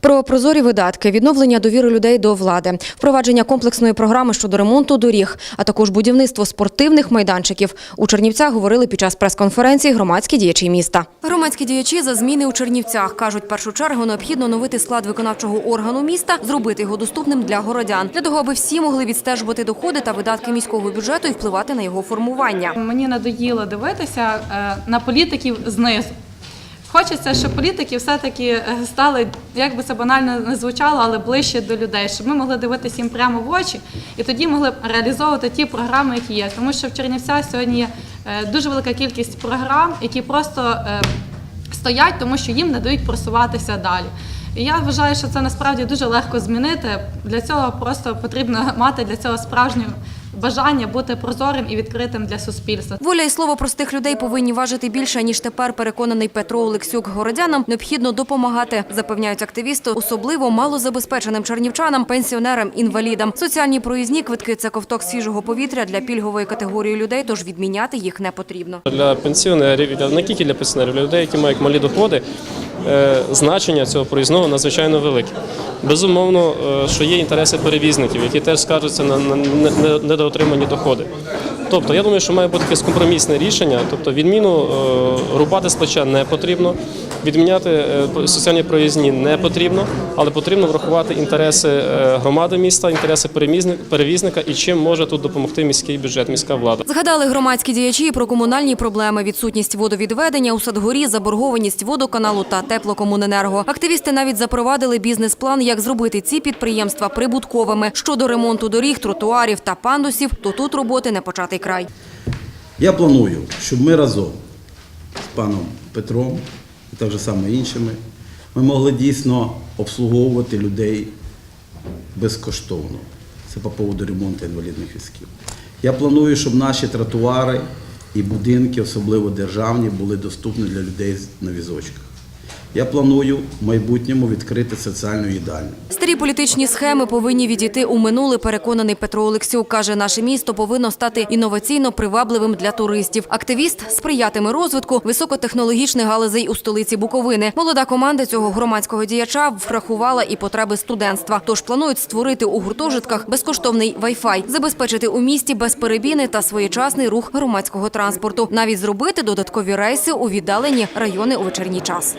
Про прозорі видатки, відновлення довіри людей до влади, впровадження комплексної програми щодо ремонту доріг, а також будівництво спортивних майданчиків у Чернівцях говорили під час прес-конференції громадські діячі міста. Громадські діячі за зміни у Чернівцях кажуть, в першу чергу необхідно оновити склад виконавчого органу міста, зробити його доступним для городян, для того, аби всі могли відстежувати доходи та видатки міського бюджету і впливати на його формування. Мені надоїло дивитися е, на політиків знизу. Хочеться, щоб політики все-таки е, стали, як би це банально не звучало, але ближче до людей, щоб ми могли дивитися їм прямо в очі і тоді могли б реалізовувати ті програми, які є. Тому що в Чернівцях сьогодні є е, дуже велика кількість програм, які просто е, стоять, тому що їм не дають просуватися далі. І я вважаю, що це насправді дуже легко змінити. Для цього просто потрібно мати для цього справжнє бажання бути прозорим і відкритим для суспільства. Воля і слово простих людей повинні важити більше, ніж тепер переконаний Петро Олексюк. Городянам необхідно допомагати, запевняють активісти, особливо малозабезпеченим чернівчанам, пенсіонерам, інвалідам. Соціальні проїзні квитки це ковток свіжого повітря для пільгової категорії людей, тож відміняти їх не потрібно. Для пенсіонерів, для- не тільки для пенсіонерів, для людей, які мають малі доходи, значення цього проїзного надзвичайно велике. Безумовно, е, що є інтереси перевізників, які теж скаржаться на на не- не- недоотримані доходи. Тобто, я думаю, що має бути якесь компромісне рішення. Тобто, відміну е, рубати з плеча не потрібно, відміняти е, соціальні проїзні не потрібно, але потрібно врахувати інтереси е, громади міста, інтереси перевізни- перевізника і чим може тут допомогти міський бюджет, міська влада. Згадали громадські діячі про комунальні проблеми, відсутність водовідведення у Садгорі, заборгованість водоканалу та теплокомуненерго. Активісти навіть запровадили бізнес-план, як зробити ці підприємства прибутковими. Щодо ремонту доріг, тротуарів та пандусів, то тут роботи не початий край. Я планую, щоб ми разом з паном Петром і так саме іншими, ми могли дійсно обслуговувати людей безкоштовно. Це по поводу ремонту інвалідних візків. Я планую, щоб наші тротуари і будинки, особливо державні, були доступні для людей на візочках. Я планую в майбутньому відкрити соціальну їдальню. Старі політичні схеми повинні відійти у минуле, переконаний Петро Олексюк. Каже, наше місто повинно стати інноваційно привабливим для туристів. Активіст сприятиме розвитку високотехнологічних галузей у столиці Буковини. Молода команда цього громадського діяча врахувала і потреби студентства. Тож планують створити у гуртожитках безкоштовний Wi-Fi, забезпечити у місті безперебійний та своєчасний рух громадського транспорту, навіть зробити додаткові рейси у віддалені райони у вечірній час.